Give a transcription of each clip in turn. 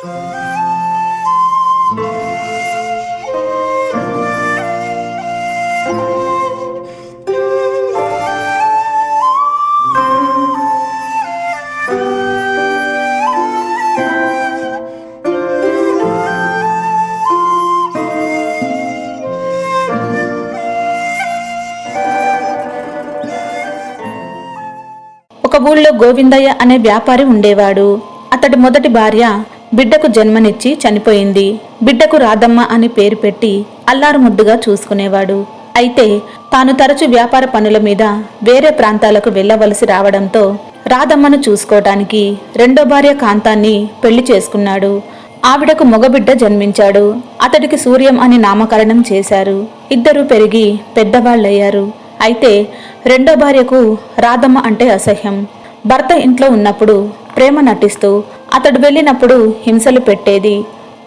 ఒక ఊళ్ళో గోవిందయ్య అనే వ్యాపారి ఉండేవాడు. అతడి మొదటి భార్య బిడ్డకు జన్మనిచ్చి చనిపోయింది. బిడ్డకు రాధమ్మ అని పేరు పెట్టి అల్లారు ముద్దుగా చూసుకునేవాడు. అయితే తాను తరచు వ్యాపార పనుల మీద వేరే ప్రాంతాలకు వెళ్ళవలసి రావడంతో రాధమ్మను చూసుకోవటానికి రెండో భార్య కాంతాన్ని పెళ్ళి చేసుకున్నాడు. ఆవిడకు మగబిడ్డ జన్మించాడు. అతడికి సూర్యం అని నామకరణం చేశారు. ఇద్దరూ పెరిగి పెద్దవాళ్ళయ్యారు. అయితే రెండో భార్యకు రాధమ్మ అంటే అసహ్యం. భర్త ఇంట్లో ఉన్నప్పుడు ప్రేమ నటిస్తూ అతడు వెళ్ళినప్పుడు హింసలు పెట్టేది.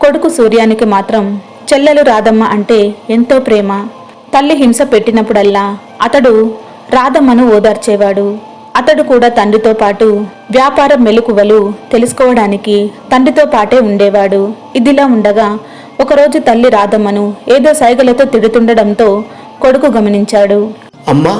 కొడుకు సూర్యానికి మాత్రం చెల్లెలు రాధమ్మ అంటే ఎంతో ప్రేమ. తల్లి హింస పెట్టినప్పుడల్లా అతడు రాధమ్మను ఓదార్చేవాడు. అతడు కూడా తండ్రితో పాటు వ్యాపార మెలకువలు తెలుసుకోవడానికి తండ్రితో పాటే ఉండేవాడు. ఇదిలా ఉండగా ఒకరోజు తల్లి రాధమ్మను ఏదో సైగలతో తిడుతుండడంతో కొడుకు గమనించాడు. అమ్మా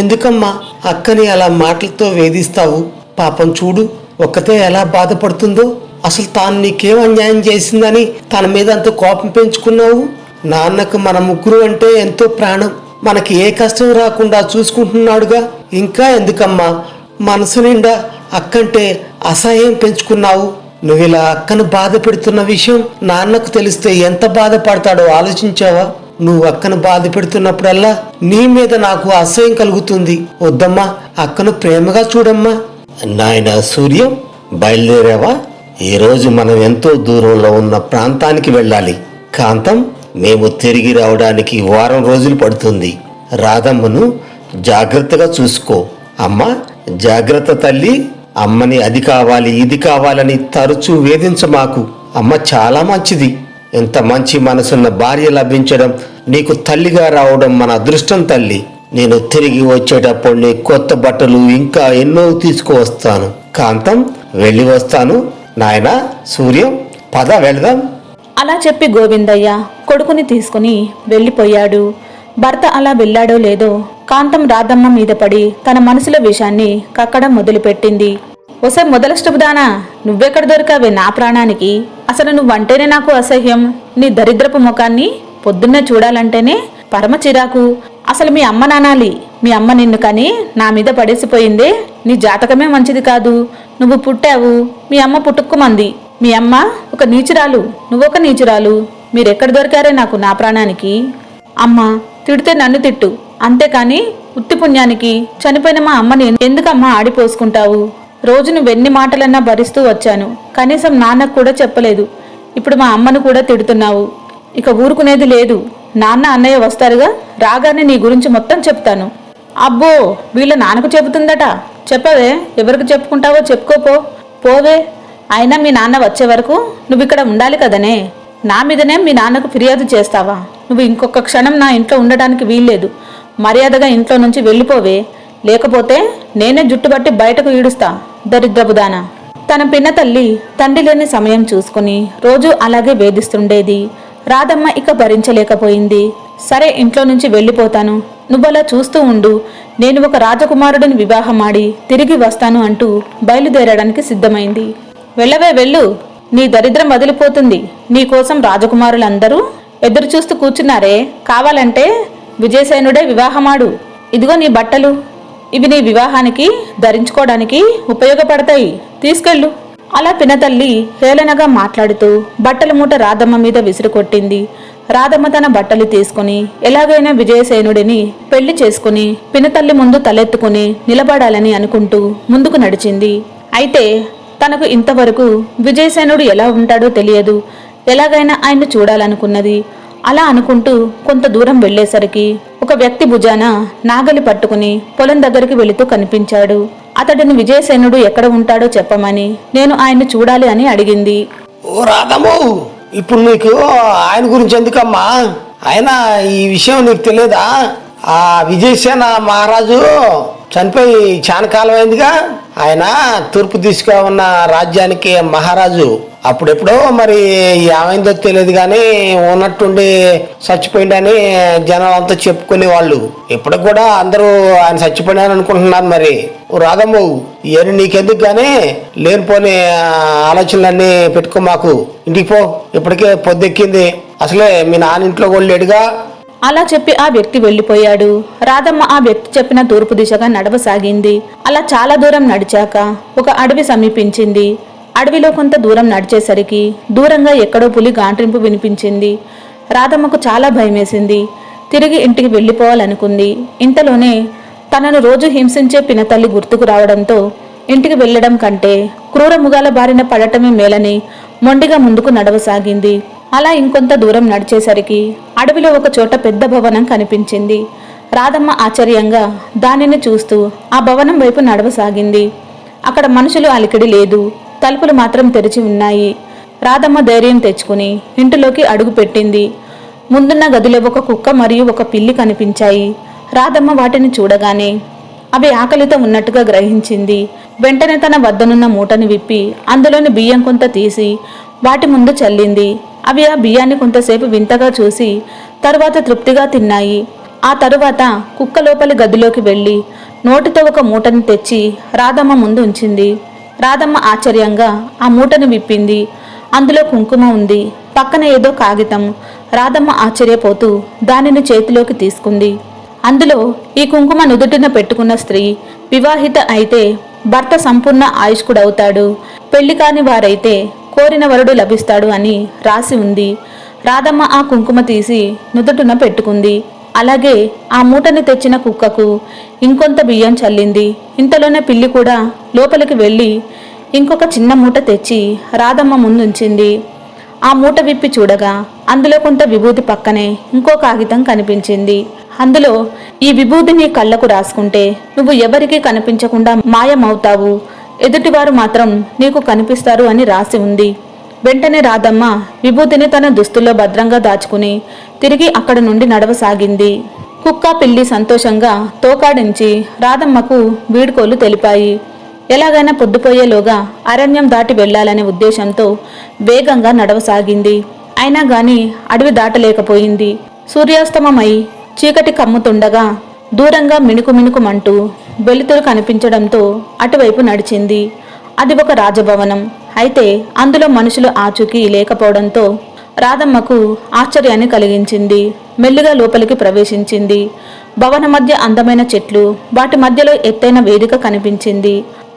ఎందుకమ్మా అక్కని అలా మాటలతో వేధిస్తావు? పాపం చూడు ఒక్కతే ఎలా బాధపడుతుందో? అసలు తాను నీకేం అన్యాయం చేసిందని తన మీద అంత కోపం పెంచుకున్నావు? నాన్నకు మన ముగ్గురు అంటే ఎంతో ప్రాణం. మనకి ఏ కష్టం రాకుండా చూసుకుంటున్నాడుగా. ఇంకా ఎందుకమ్మా? మనసు నిండా అక్కంటే అసహ్యం పెంచుకున్నావు. నువ్వు ఇలా అక్కను బాధ పెడుతున్న విషయం నాన్నకు తెలిస్తే ఎంత బాధపడతాడో ఆలోచించావా? నువ్వు అక్కను బాధ పెడుతున్నప్పుడల్లా నీ మీద నాకు అసహ్యం కలుగుతుంది. వద్దమ్మా అక్కను ప్రేమగా చూడమ్మా. నాయన సూర్యం బయలుదేరావా? ఈరోజు మనం ఎంతో దూరంలో ఉన్న ప్రాంతానికి వెళ్ళాలి. కాంతం మేము తిరిగి రావడానికి వారం రోజులు పడుతుంది. రాధమ్మను జాగ్రత్తగా చూసుకో. అమ్మ జాగ్రత్త తల్లి అమ్మని అది కావాలి ఇది కావాలని తరచూ వేధించమాకు అమ్మ చాలా మంచిది. ఎంత మంచి మనసున్న భార్య లభించడం నీకు తల్లిగా రావడం మన అదృష్టం తల్లి. నేను తిరిగి వచ్చేటప్పుడు నీ కొత్త బట్టలు ఇంకా ఎన్నో తీసుకువస్తాను. కాంతం వెళ్ళి వస్తాను. నాయనా సూర్యం పద వెళదాం. అలా చెప్పి గోవిందయ్య కొడుకుని తీసుకుని వెళ్ళిపోయాడు. భర్త అలా వెళ్ళాడో లేదో కాంతం రాధమ్మ మీద పడి తన మనసులో విషయాన్ని కక్కడం మొదలుపెట్టింది. ఒసే మొదలష్టపుదానా నువ్వెక్కడ దొరికావే నా ప్రాణానికి? అసలు నువ్వంటేనే నాకు అసహ్యం. నీ దరిద్రపు ముఖాన్ని పొద్దున్నే చూడాలంటేనే పరమ చిరాకు. అసలు మీ అమ్మ నానాలి. మీ అమ్మ నిన్ను కని నా మీద పడేసిపోయిందే. నీ జాతకమే మంచిది కాదు. నువ్వు పుట్టావు. మీ అమ్మ పుట్టుక్కుమంది మీ అమ్మ ఒక నీచురాలు. నువ్వొక నీచురాలు. మీరెక్కడ దొరికారే నాకు నా ప్రాణానికి? అమ్మ తిడితే నన్ను తిట్టు. అంతేకాని ఉత్తి పుణ్యానికి చనిపోయిన మా అమ్మని ఎందుకమ్మా ఆడిపోసుకుంటావు రోజు నువ్వెన్ని మాటలన్నా భరిస్తూ వచ్చాను. కనీసం నాన్నకు కూడా చెప్పలేదు. ఇప్పుడు మా అమ్మను కూడా తిడుతున్నావు. ఇక ఊరుకునేది లేదు. నాన్న అన్నయ్య వస్తారుగా రాగానే నీ గురించి మొత్తం చెప్తాను. అబ్బో వీళ్ళ నాన్నకు చెబుతుందట. చెప్పవే ఎవరికి చెప్పుకుంటావో చెప్పుకోపో. పోవే అయినా మీ నాన్న వచ్చే వరకు నువ్వు ఇక్కడ ఉండాలి కదనే. నా మీదనే మీ నాన్నకు ఫిర్యాదు చేస్తావా? నువ్వు ఇంకొక క్షణం నా ఇంట్లో ఉండడానికి వీల్లేదు. మర్యాదగా ఇంట్లో నుంచి వెళ్ళిపోవే. లేకపోతే నేనే జుట్టుబట్టి బయటకు ఈడుస్తా దరిద్రబుదాన తన పిన్న తల్లి తండ్రి లేని సమయం చూసుకుని రోజు అలాగే వేధిస్తుండేది. రాధమ్మ ఇక భరించలేకపోయింది. సరే ఇంట్లో నుంచి వెళ్ళిపోతాను. నువ్వలా చూస్తూ ఉండు. నేను ఒక రాజకుమారుడిని వివాహమాడి తిరిగి వస్తాను అంటూ బయలుదేరడానికి సిద్ధమైంది. వెళ్ళవే వెళ్ళు. నీ దరిద్రం వదిలిపోతుంది. నీకోసం రాజకుమారులందరూ ఎదురు చూస్తూ కూర్చున్నారే. కావాలంటే విజయసేనుడే వివాహమాడు. ఇదిగో నీ బట్టలు. ఇవి నీ వివాహానికి ధరించుకోవడానికి ఉపయోగపడతాయి. తీసుకెళ్ళు. అలా పినతల్లి హేళనగా మాట్లాడుతూ బట్టల మూట రాధమ్మ మీద విసిరుకొట్టింది రాధమ్మ తన బట్టలు తీసుకుని ఎలాగైనా విజయసేనుడిని పెళ్ళి చేసుకుని పినతల్లి ముందు తలెత్తుకుని నిలబడాలని అనుకుంటూ ముందుకు నడిచింది. అయితే తనకు ఇంతవరకు విజయసేనుడు ఎలా ఉంటాడో తెలియదు. ఎలాగైనా ఆయన్ను చూడాలనుకున్నది. అలా అనుకుంటూ కొంత దూరం వెళ్ళేసరికి ఒక వ్యక్తి భుజాన నాగలి పట్టుకుని పొలం దగ్గరికి వెళుతూ కనిపించాడు. అతడిని విజయసేనుడు ఎక్కడ ఉంటాడో చెప్పమని నేను ఆయన్ని చూడాలి అని అడిగింది. ఓ రాధము ఇప్పుడు నీకు ఆయన గురించి ఎందుకమ్మా? ఆయన ఈ విషయం నీకు తెలియదా? ఆ విజయసేన మహారాజు చనిపోయి చాలా కాలం అయిందిగా ఆయన తూర్పు దిశగా ఉన్న రాజ్యానికి మహారాజు అప్పుడెప్పుడో మరి ఏమైందో తెలియదు కానీ ఉన్నట్టుండి చచ్చిపోయిండని జనం అంతా చెప్పుకునే వాళ్ళు. ఇప్పటికి కూడా అందరూ ఆయన చచ్చిపోయినారని అనుకుంటున్నారు మరి. ఓ రాధమ్మ ఇవన్నీ నీకెందుకు కానీ లేనిపోని ఆలోచనలన్నీ పెట్టుకో మాకు. ఇంటికి పో ఇప్పటికే పొద్దెక్కింది. అసలే మీ నాన్న ఇంట్లో కూడా లేడుగా. అలా చెప్పి ఆ వ్యక్తి వెళ్ళిపోయాడు రాధమ్మ ఆ వ్యక్తి చెప్పిన తూర్పు దిశగా నడవసాగింది. అలా చాలా దూరం నడిచాక ఒక అడవి సమీపించింది. అడవిలో కొంత దూరం నడిచేసరికి దూరంగా ఎక్కడో పులి గాంట్రింపు వినిపించింది. రాధమ్మకు చాలా భయమేసింది. తిరిగి ఇంటికి వెళ్ళిపోవాలనుకుంది. ఇంతలోనే తనను రోజు హింసించే పినతల్లి గుర్తుకు రావడంతో ఇంటికి వెళ్ళడం కంటే క్రూర ముగాల బారిన పడటమే మేలని మొండిగా ముందుకు నడవసాగింది. అలా ఇంకొంత దూరం నడిచేసరికి అడవిలో ఒక చోట పెద్ద భవనం కనిపించింది. రాధమ్మ ఆశ్చర్యంగా దానిని చూస్తూ ఆ భవనం వైపు నడవసాగింది. అక్కడ మనుషులు అలికిడి లేదు. తలుపులు మాత్రం తెరిచి ఉన్నాయి. రాధమ్మ ధైర్యం తెచ్చుకుని ఇంటిలోకి అడుగు పెట్టింది. ముందున్న గదిలో ఒక కుక్క మరియు ఒక పిల్లి కనిపించాయి. రాధమ్మ వాటిని చూడగానే అవి ఆకలితో ఉన్నట్టుగా గ్రహించింది. వెంటనే తన వద్దనున్న మూటని విప్పి అందులోని బియ్యం కొంత తీసి వాటి ముందు చల్లింది. అవి ఆ బియ్యాన్ని కొంతసేపు వింతగా చూసి తరువాత తృప్తిగా తిన్నాయి. ఆ తరువాత కుక్క లోపలి గదిలోకి వెళ్ళి నోటితో ఒక మూటని తెచ్చి రాధమ్మ ముందు ఉంచింది. రాధమ్మ ఆశ్చర్యంగా ఆ మూటను విప్పింది. అందులో కుంకుమ ఉంది. పక్కన ఏదో కాగితం. రాధమ్మ ఆశ్చర్యపోతూ దానిని చేతిలోకి తీసుకుంది. అందులో ఈ కుంకుమ నుదుటిన పెట్టుకున్న స్త్రీ వివాహిత అయితే భర్త సంపూర్ణ ఆయుష్కుడవుతాడు. పెళ్ళి కాని వారైతే కోరిన వరుడు లభిస్తాడు అని రాసి ఉంది. రాధమ్మ ఆ కుంకుమ తీసి నుదుటున పెట్టుకుంది. అలాగే ఆ మూటని తెచ్చిన కుక్కకు ఇంకొంత బియ్యం చల్లింది. ఇంతలోనే పిల్లి కూడా లోపలికి వెళ్ళి ఇంకొక చిన్న మూట తెచ్చి రాధమ్మ ముందుంచింది. ఆ మూట విప్పి చూడగా అందులో కొంత విభూతి పక్కనే ఇంకో కాగితం కనిపించింది. అందులో ఈ విభూతిని కళ్ళకు రాసుకుంటే నువ్వు ఎవరికీ కనిపించకుండా మాయమవుతావు. ఎదుటివారు మాత్రం నీకు కనిపిస్తారు అని రాసి ఉంది. వెంటనే రాధమ్మ విభూతిని తన దుస్తుల్లో భద్రంగా దాచుకుని తిరిగి అక్కడ నుండి నడవసాగింది. కుక్క పిల్లి సంతోషంగా తోకాడించి రాధమ్మకు వీడ్కోలు తెలిపాయి. ఎలాగైనా పొద్దుపోయేలోగా అరణ్యం దాటి వెళ్ళాలనే ఉద్దేశంతో వేగంగా నడవసాగింది. అయినా గాని అడవి దాటలేకపోయింది. సూర్యాస్తమమై చీకటి కమ్ముతుండగా దూరంగా మిణుకు మిణుకుమంటూ వెలుతురు కనిపించడంతో అటువైపు నడిచింది. అది ఒక రాజభవనం. అయితే అందులో మనుషులు ఆచూకీ లేకపోవడంతో రాధమ్మకు ఆశ్చర్యాన్ని కలిగించింది. మెల్లిగా లోపలికి ప్రవేశించింది. భవన మధ్య అందమైన చెట్లు వాటి మధ్యలో ఎత్తైన వేదిక కనిపించింది.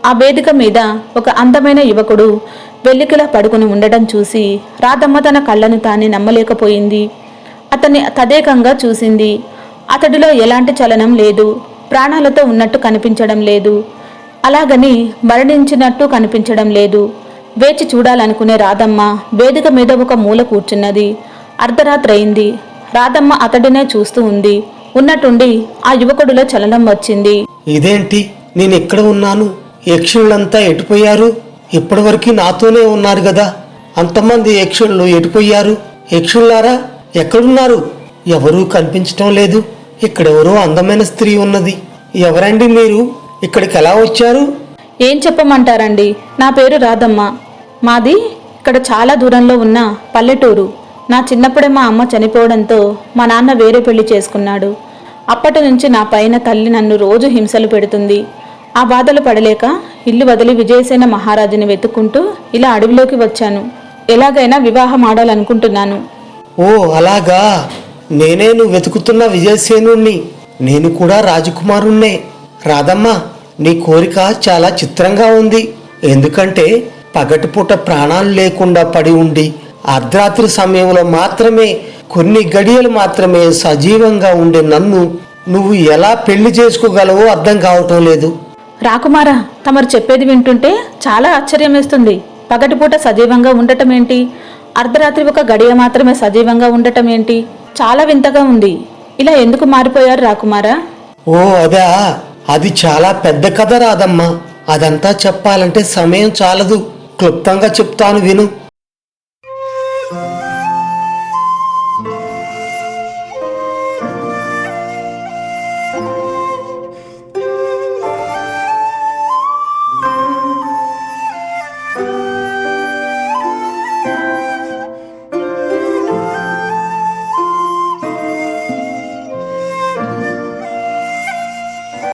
ఆ వేదిక మీద ఒక అందమైన యువకుడు వెల్లికిలా పడుకుని ఉండడం చూసి రాధమ్మ తన కళ్ళను తానే నమ్మలేకపోయింది. అతన్ని తదేకంగా చూసింది. అతడిలో ఎలాంటి చలనం లేదు ప్రాణాలతో ఉన్నట్టు కనిపించడం లేదు అలాగని మరణించినట్టు కనిపించడం లేదు. వేచి చూడాలనుకునే రాధమ్మ వేదిక మీద ఒక మూల కూర్చున్నది. అర్ధరాత్రి అయింది రాధమ్మ అతడినే చూస్తూ ఉంది. ఉన్నట్టుండి ఆ యువకుడిలో చలనం వచ్చింది. ఇదేంటి? నేను ఎక్కడ ఉన్నాను? యక్షులంతా ఎటుపోయారు? ఇప్పటివరకు నాతోనే ఉన్నారు కదా అంతమంది యక్షుళ్ళు ఎటుపోయారు? యక్షుళ్ళారా? ఎక్కడున్నారు? ఎవరూ కనిపించటం లేదు. ఇక్కడెవరో అందమైన స్త్రీ ఉన్నది. ఎవరండి మీరు? ఇక్కడికి ఎలా వచ్చారు? ఏం చెప్పమంటారండి? నా పేరు రాధమ్మ. మాది ఇక్కడ చాలా దూరంలో ఉన్న పల్లెటూరు. నా చిన్నప్పుడే మా అమ్మ చనిపోవడంతో మా నాన్న వేరే పెళ్ళి చేసుకున్నాడు. అప్పటి నుంచి నా పైన తల్లి నన్ను రోజు హింసలు పెడుతుంది. ఆ బాధలు పడలేక ఇల్లు వదిలి విజయసేన మహారాజుని వెతుక్కుంటూ ఇలా అడవిలోకి వచ్చాను. ఎలాగైనా వివాహం ఆడాలనుకుంటున్నాను. ఓ అలాగా? నేనే నువ్వు వెతుకుతున్న విజయసేనుణ్ణి. నేను కూడా రాజకుమారుణ్ణే. రాధమ్మ నీ కోరిక చాలా చిత్రంగా ఉంది. ఎందుకంటే పగటిపూట ప్రాణాలు లేకుండా పడి ఉండి అర్ధరాత్రి సమయంలో మాత్రమే కొన్ని గడియలు మాత్రమే సజీవంగా ఉండే నన్ను నువ్వు ఎలా పెళ్ళి చేసుకోగలవో అర్థం కావటం లేదు. రాకుమారా తమరు చెప్పేది వింటుంటే చాలా ఆశ్చర్యం వేస్తుంది పగటిపూట సజీవంగా ఉండటం ఏంటి అర్ధరాత్రి ఒక గడియ మాత్రమే సజీవంగా ఉండటం ఏంటి చాలా వింతగా ఉంది. ఇలా ఎందుకు మారిపోయారు రాకుమారా? ఓ అదా. అది చాలా పెద్ద కథ రాదమ్మా. అదంతా చెప్పాలంటే సమయం చాలదు. క్లుప్తంగా చెప్తాను విను.